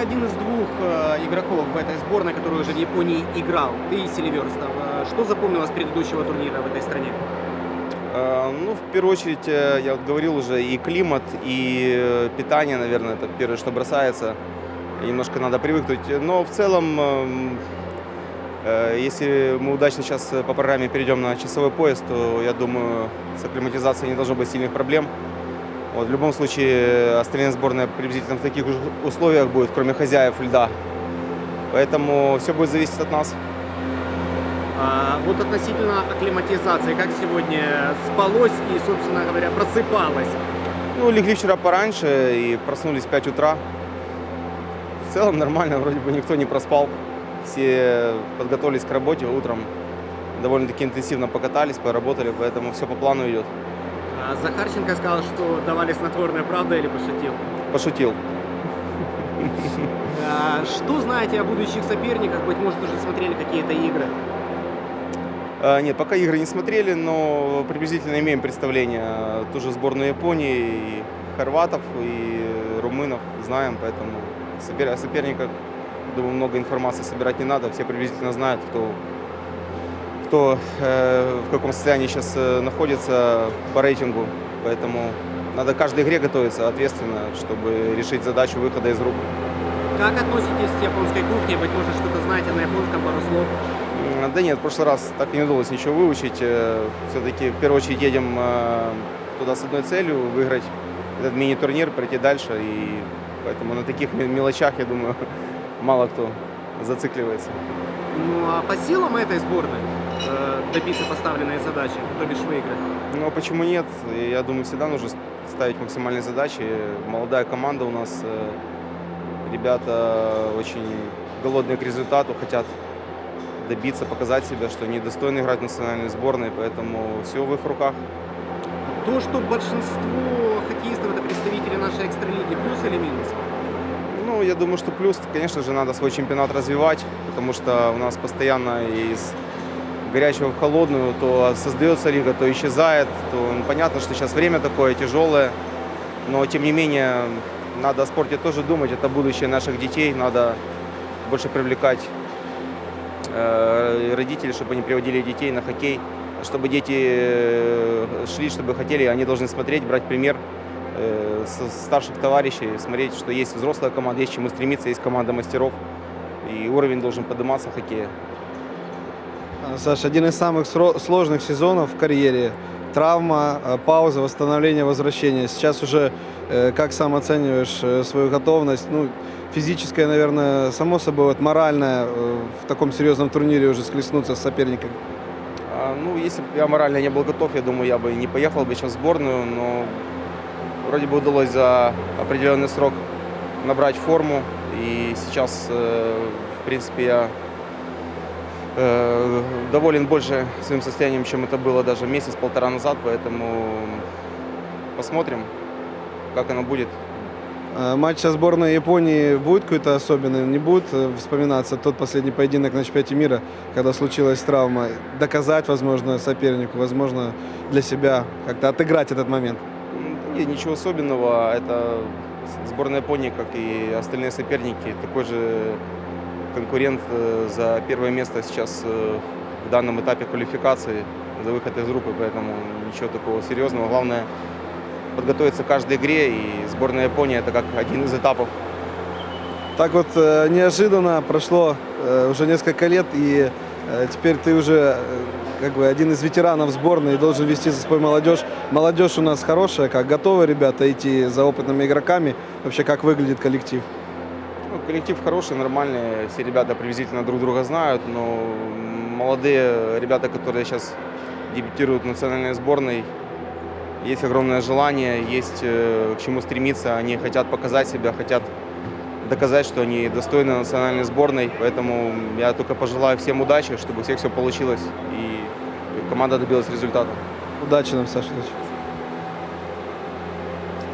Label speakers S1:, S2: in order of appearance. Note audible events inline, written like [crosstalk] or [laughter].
S1: Один из двух э, игроков в этой сборной, который уже в Японии играл, ты Селиверстов. Э, Что запомнилось с предыдущего турнира в этой стране?
S2: Э, Ну, в первую очередь, я вот говорил уже, и климат, и питание, наверное, это первое, что бросается. И Немножко надо привыкнуть. Но в целом, эм, если мы удачно сейчас по программе перейдем на часовой пояс, то, я думаю, с акклиматизацией не должно быть сильных проблем. Вот, в любом случае, остальная сборная приблизительно в таких же условиях будет, кроме хозяев льда. Поэтому все будет зависеть от нас.
S1: А, вот относительно акклиматизации, как сегодня спалось и, собственно говоря, просыпалось?
S2: Ну, легли вчера пораньше и проснулись в 5 утра. В целом нормально, вроде бы никто не проспал. Все подготовились к работе утром. Довольно-таки интенсивно покатались, поработали, поэтому все по плану идет.
S1: А, Захарченко сказал, что давали снотворное, правда или пошутил?
S2: Пошутил.
S1: А, Что знаете о будущих соперниках? Быть может, уже смотрели какие-то игры?
S2: А, Нет, пока игры не смотрели, но приблизительно имеем представление. Ту же сборную Японии, и хорватов, и румынов знаем, поэтому о соперниках, думаю, много информации собирать не надо. Все приблизительно знают, кто, кто э, в каком состоянии сейчас э, находится по рейтингу. Поэтому надо каждой игре готовиться ответственно, чтобы решить задачу выхода из рук.
S1: Как относитесь к японской кухне? Быть может, что-то знаете на японском пару слов?
S2: Да нет, в прошлый раз так и не удалось ничего выучить. Все-таки в первую очередь едем э, туда с одной целью – выиграть этот мини-турнир, пройти дальше. И поэтому на таких ме- мелочах, я думаю, [laughs] мало кто зацикливается.
S1: Ну а по силам этой сборной э, добиться поставленной задачи, то бишь выиграть?
S2: Ну а почему нет? Я думаю, всегда нужно ставить максимальные задачи. Молодая команда у нас, э, ребята очень голодные к результату, хотят добиться, показать себя, что они достойны играть в национальной сборной, поэтому все в их руках.
S1: То, что большинство хоккеистов это представители нашей экстралиги, плюс или минус?
S2: Ну, я думаю, что плюс, конечно же, надо свой чемпионат развивать, потому что у нас постоянно из горячего в холодную то создается лига, то исчезает. То, ну, понятно, что сейчас время такое тяжелое, но тем не менее надо о спорте тоже думать. Это будущее наших детей, надо больше привлекать э, родителей, чтобы они приводили детей на хоккей, чтобы дети э, шли, чтобы хотели, они должны смотреть, брать пример э, со старших товарищей, смотреть, что есть взрослая команда, есть чему стремиться, есть команда мастеров, и уровень должен подниматься хоккея.
S3: А, Саш, один из самых сложных сезонов в карьере. Травма, э, пауза, восстановление, возвращение. Сейчас уже э, как сам оцениваешь э, свою готовность? Ну, физическая, наверное, само собой, вот моральная в таком серьезном турнире уже схлестнуться с соперником.
S2: А, Ну, если бы я морально не был готов, я думаю, я бы не поехал бы сейчас в сборную, но вроде бы удалось за определенный срок набрать форму, и сейчас, в принципе, я э, доволен больше своим состоянием, чем это было даже месяц-полтора назад, поэтому посмотрим, как оно будет.
S3: Э, Матч со сборной Японии будет какой-то особенный? Не будет э, вспоминаться тот последний поединок на чемпионате мира, когда случилась травма? Доказать, возможно, сопернику, возможно, для себя как-то отыграть этот момент?
S2: Нет, ничего особенного. Это сборная Японии, как и остальные соперники, такой же конкурент э, за первое место сейчас э, в данном этапе квалификации за выход из группы, поэтому ничего такого серьезного. Главное подготовиться к каждой игре, и сборная Японии это как один из этапов.
S3: Так вот э, неожиданно прошло уже несколько лет, и теперь ты уже как бы один из ветеранов сборной должен вести за собой молодежь. Молодежь у нас хорошая, как готовы ребята идти за опытными игроками. Вообще, как выглядит коллектив?
S2: Коллектив хороший, нормальный, все ребята приблизительно друг друга знают, но молодые ребята, которые сейчас дебютируют в национальной сборной, есть огромное желание, есть э, к чему стремиться, они хотят показать себя, хотят доказать, что они достойны национальной сборной, поэтому я только пожелаю всем удачи, чтобы у всех все получилось и команда добилась результата.
S3: Удачи нам, Саша.